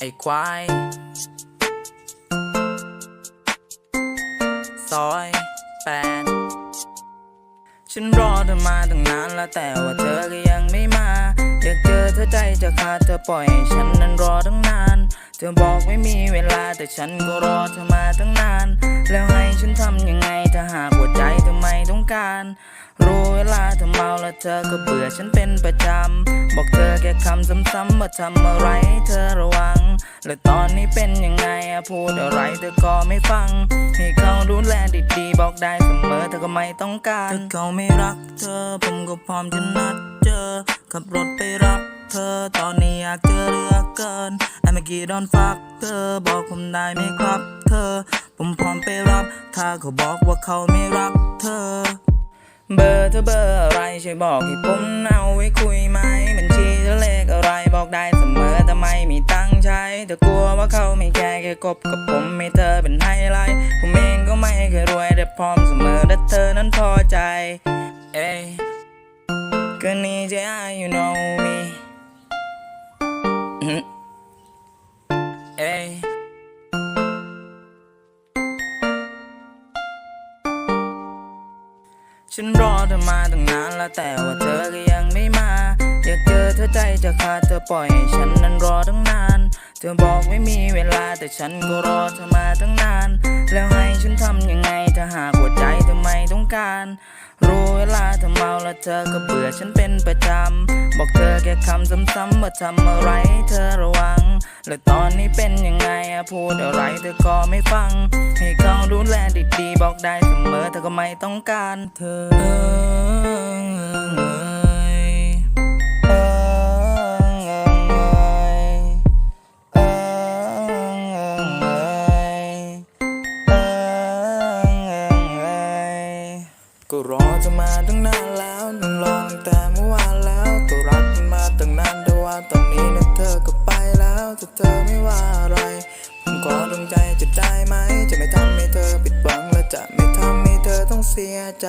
ไอ้ควาย ซอยแปดฉันรอเธอมาตั้งนานแล้วแต่ว่าเธอก็ยังไม่มา อยากเจอเธอใจจะขาดเธอปล่อยให้ฉันนั้นรอตั้งนาน เธอบอกไม่มีเวลาแต่ฉันก็รอเธอมาตั้งนาน แล้วให้ฉันทำยังไงถ้าหากหัวใจเธอไม่ต้องการ รู้เวลาเธอเมาแล้วเธอก็เบื่อฉันเป็นประจำ บอกเธอแค่คำซ้ำๆว่าทำอะไรเธอระวัง แล้วตอนนี้เป็นยังไงอะพูดอะไรเธอก็ไม่ฟัง ให้เขาดูแลดีๆบอกได้เสมอเธอก็ไม่ต้องการถ้าเขาไม่รักเธอ ผมก็พร้อมจะนัดเจอขับรถไปรับเธอตอนนี้อยากเจอเหลือเกินไอ้เมื่อกี้โดนฟักเธอบอกผมได้ไหมครับ เธอ ผมพร้อมไปรับ ถ้าเขาบอกว่าเขาไม่รักเธอ เบอร์เธอเบอร์อะไรช่วยบอกให้ผมเอาไว้คุย แต่กลัวว่าเขาไม่แค่แค่กบกับผมไม่เธอเป็นไฮไลท์ผมเองก็ไม่เคยรวยแต่พร้อมเสมอถ้าเธอนั้นพอใจ เอ้ก็นี่จะ you know me เอ้ฉันรอเธอมาตั้งนานแล้วแต่ว่าเธอก็ยังไม่มา อยากเจอเธอใจจะขาดเธอปล่อยให้ฉันนั้นรอตั้งนาน เธอบอกไม่มีเวลาแต่ฉันก็รอเธอมาตั้งนาน แล้วให้ฉันทำยังไงถ้าหากหัวใจเธอไม่ต้องการ รู้เวลาเธอเมาแล้วเธอก็เบื่อฉันเป็นประจำ บอกเธอแค่คำซ้ำๆว่าทำอะไรให้เธอระวัง แล้วตอนนี้เป็นยังไงอะพูดอะไรเธอก็ไม่ฟัง ให้เขาดูแลดีๆบอกได้เสมอเธอก็ไม่ต้องการเธอ ก็รอจะมาตั้งนานแล้วนั่งรอตั้งแต่เมื่อวานแล้ว ก็รักกันมาตั้งนานแต่ว่าตอนนี้นะเธอก็ไปแล้วถ้าเธอไม่ว่าอะไรผมขอดวงใจจะได้ไหม จะไม่ทำให้เธอผิดหวังและจะไม่ทำให้เธอต้องเสียใจ